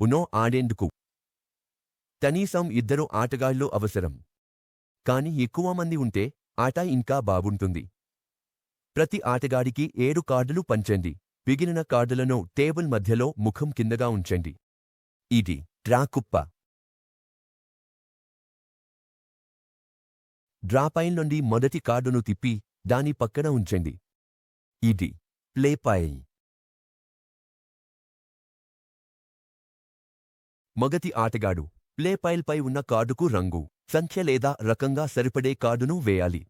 ఉనో ఆడేందుకు. కనీసం ఇద్దరు ఆటగాళ్ళు అవసరం. కాని ఎక్కువ మంది ఉంటే ఆట ఇంకా బాగుంటుంది. ప్రతి ఆటగాడికి ఏడు కార్డులు పంచండి. పిగిలిన కార్డులను టేబుల్ మధ్యలో ముఖం కిందగా ఉంచండి. ఇది డ్రా కుప్ప. నుండి మొదటి కార్డును తిప్పి దాని పక్కన ఉంచండి. ఇది ప్లే. మగతి ఆటగాడు. ప్లే పైల్ పై ఉన్న కార్డుకు రంగు సంఖ్య లేదా రకంగా సరిపడే కార్డును వేయాలి.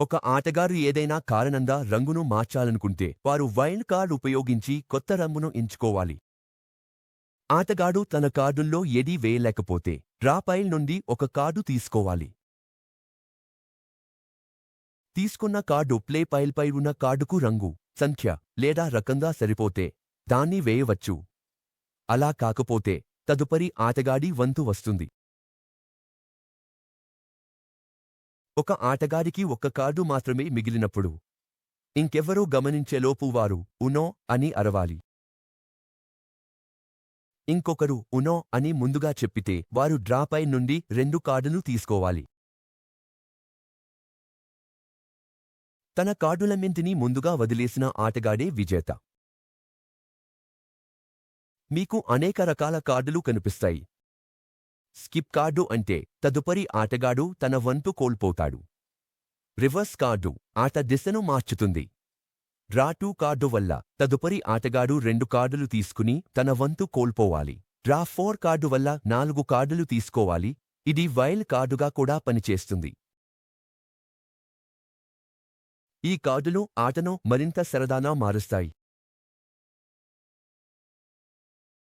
ఒక ఆటగారు ఏదైనా కారణంగా రంగును మార్చాలనుకుంటే వారు వైల్డ్ కార్డ్ ఉపయోగించి కొత్త రంగును ఎంచుకోవాలి. ఆటగాడు తన కార్డుల్లో ఎడీ వేయలేకపోతే డ్రాపైల్ నుండి ఒక కార్డు తీసుకోవాలి. తీసుకున్న కార్డు ప్లే పైల్పై ఉన్న కార్డుకు రంగు సంఖ్య లేదా రకంగా సరిపోతే దాన్ని వేయవచ్చు. అలా కాకపోతే తదుపరి ఆటగాడి వంతు వస్తుంది. ఒక ఆటగాడికి ఒక్క కార్డు మాత్రమే మిగిలినప్పుడు ఇంకెవ్వరూ గమనించేలోపు వారు ఉనో అని అరవాలి. ఇంకొకరు ఉనో అని ముందుగా చెప్పితే వారు డ్రాపై నుండి రెండు కార్డులు తీసుకోవాలి. తన కార్డులన్నింటినీ ముందుగా వదిలేసిన ఆటగాడే విజేత. మీకు అనేక రకాల కార్డులు కనిపిస్తాయి. స్కిప్ కార్డు అంటే తదుపరి ఆటగాడు తన వంతు కోల్పోతాడు. రివర్స్ కార్డు ఆట దిశను మార్చుతుంది. డ్రా టూ కార్డు వల్ల తదుపరి ఆటగాడు రెండు కార్డులు తీసుకుని తన వంతు కోల్పోవాలి. డ్రా ఫోర్ కార్డు వల్ల నాలుగు కార్డులు తీసుకోవాలి. ఇది వైల్డ్ కార్డుగా కూడా పనిచేస్తుంది. ఈ కార్డులు ఆటను మరింత సరదానా మారుస్తాయి.